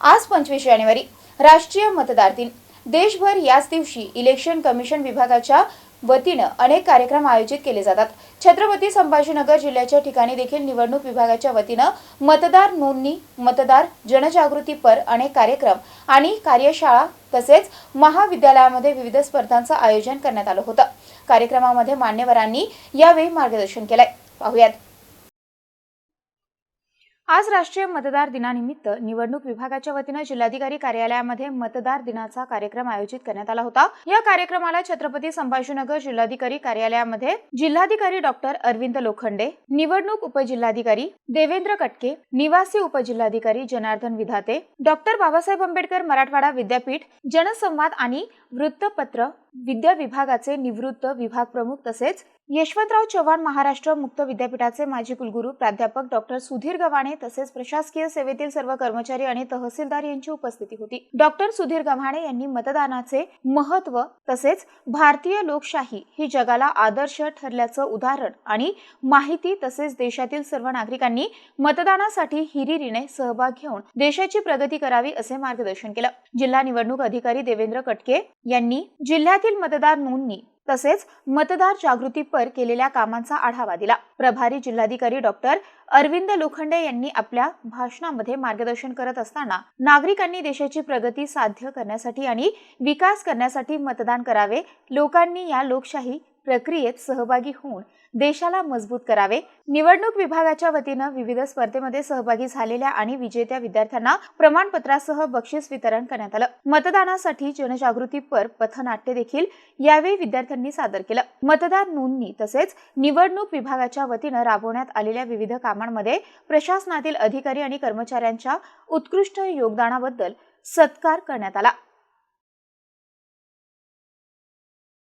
आज पंचवीस जानेवारी राष्ट्रीय मतदार दिन. देशभर याच दिवशी इलेक्शन कमिशन विभागाच्या वतीनं अनेक कार्यक्रम आयोजित केले जातात. छत्रपती संभाजीनगर जिल्ह्याच्या ठिकाणी देखील निवडणूक विभागाच्या वतीनं मतदार नोंदणी मतदार जनजागृतीपर अनेक कार्यक्रम आणि कार्यशाळा तसेच महाविद्यालयामध्ये विविध स्पर्धांचं आयोजन करण्यात आलं होतं. कार्यक्रमामध्ये मान्यवरांनी यावेळी मार्गदर्शन केलंय. पाहुयात. आज राष्ट्रीय मतदार दिनानिमित्त निवडणूक विभागाच्या वतीनं जिल्हाधिकारी कार्यालयामध्ये मतदार दिनाचा कार्यक्रम आयोजित करण्यात आला होता. या कार्यक्रमाला छत्रपती संभाजीनगर जिल्हाधिकारी कार्यालयामध्ये जिल्हाधिकारी डॉक्टर अरविंद लोखंडे निवडणूक उपजिल्हाधिकारी देवेंद्र कटके निवासी उपजिल्हाधिकारी जनार्दन विधाते डॉक्टर बाबासाहेब आंबेडकर मराठवाडा विद्यापीठ जनसंवाद आणि वृत्तपत्र विद्या विभागाचे निवृत्त विभाग प्रमुख तसेच यशवंतराव चव्हाण महाराष्ट्र मुक्त विद्यापीठाचे माजी कुलगुरू प्राध्यापक डॉक्टर सुधीर गव्हाणे तसेच प्रशासकीय सेवेतील सर्व कर्मचारी आणि तहसीलदार यांची उपस्थिती होती. डॉक्टर सुधीर गव्हाणे यांनी मतदानाचे महत्त्व तसेच भारतीय लोकशाही ही जगाला आदर्श ठरल्याचं उदाहरण आणि माहिती तसेच देशातील सर्व नागरिकांनी मतदानासाठी हिरिरीने सहभाग घेऊन देशाची प्रगती करावी असे मार्गदर्शन केलं. जिल्हा निवडणूक अधिकारी देवेंद्र कटके यांनी जिल्ह्यातील मतदार नोंदणी तसेच मतदार जागृतीपर केलेल्या कामांचा आढावा दिला. प्रभारी जिल्हाधिकारी डॉक्टर अरविंद लोखंडे यांनी आपल्या भाषणामध्ये मार्गदर्शन करत असताना नागरिकांनी देशाची प्रगती साध्य करण्यासाठी आणि विकास करण्यासाठी मतदान करावे लोकांनी या लोकशाही प्रक्रियेत सहभागी होऊन देशाला मजबूत करावे. निवडणूक विभागाच्या वतीनं विविध स्पर्धेमध्ये सहभागी झालेल्या आणि विजेत्या विद्यार्थ्यांना प्रमाणपत्रासह बक्षीस वितरण करण्यात आलं. मतदानासाठी जनजागृतीपर पथनाट्य देखील यावेळी विद्यार्थ्यांनी सादर केलं. मतदार नोंदणी तसेच निवडणूक विभागाच्या वतीनं राबवण्यात आलेल्या विविध कामांमध्ये प्रशासनातील अधिकारी आणि कर्मचाऱ्यांच्या उत्कृष्ट योगदानाबद्दल सत्कार करण्यात आला.